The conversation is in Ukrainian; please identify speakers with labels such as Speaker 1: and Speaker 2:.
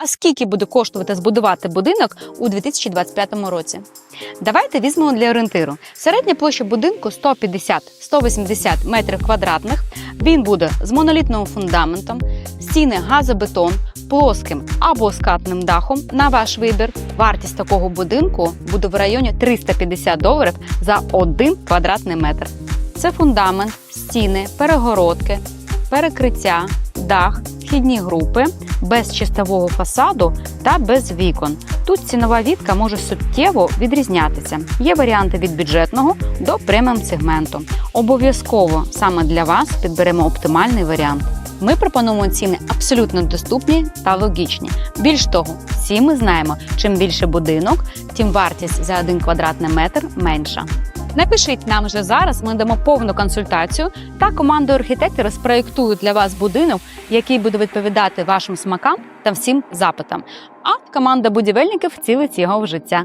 Speaker 1: А скільки буде коштувати збудувати будинок у 2025 році? Давайте візьмемо для орієнтиру. Середня площа будинку 150-180 метрів квадратних. Він буде з монолітним фундаментом, стіни газобетон, плоским або скатним дахом. На ваш вибір. Вартість такого будинку буде в районі 350 доларів за 1 квадратний метр. Це фундамент, стіни, перегородки, перекриття, дах, вхідні групи, без чистового фасаду та без вікон. Тут цінова відка може суттєво відрізнятися. Є варіанти від бюджетного до преміум сегменту. Обов'язково саме для вас підберемо оптимальний варіант. Ми пропонуємо ціни абсолютно доступні та логічні. Більш того, всі ми знаємо, чим більше будинок, тим вартість за один квадратний метр менша. Напишіть нам вже зараз, ми дамо повну консультацію та командою архітекторів спроєктують для вас будинок, який буде відповідати вашим смакам та всім запитам. А команда будівельників цілить його в життя.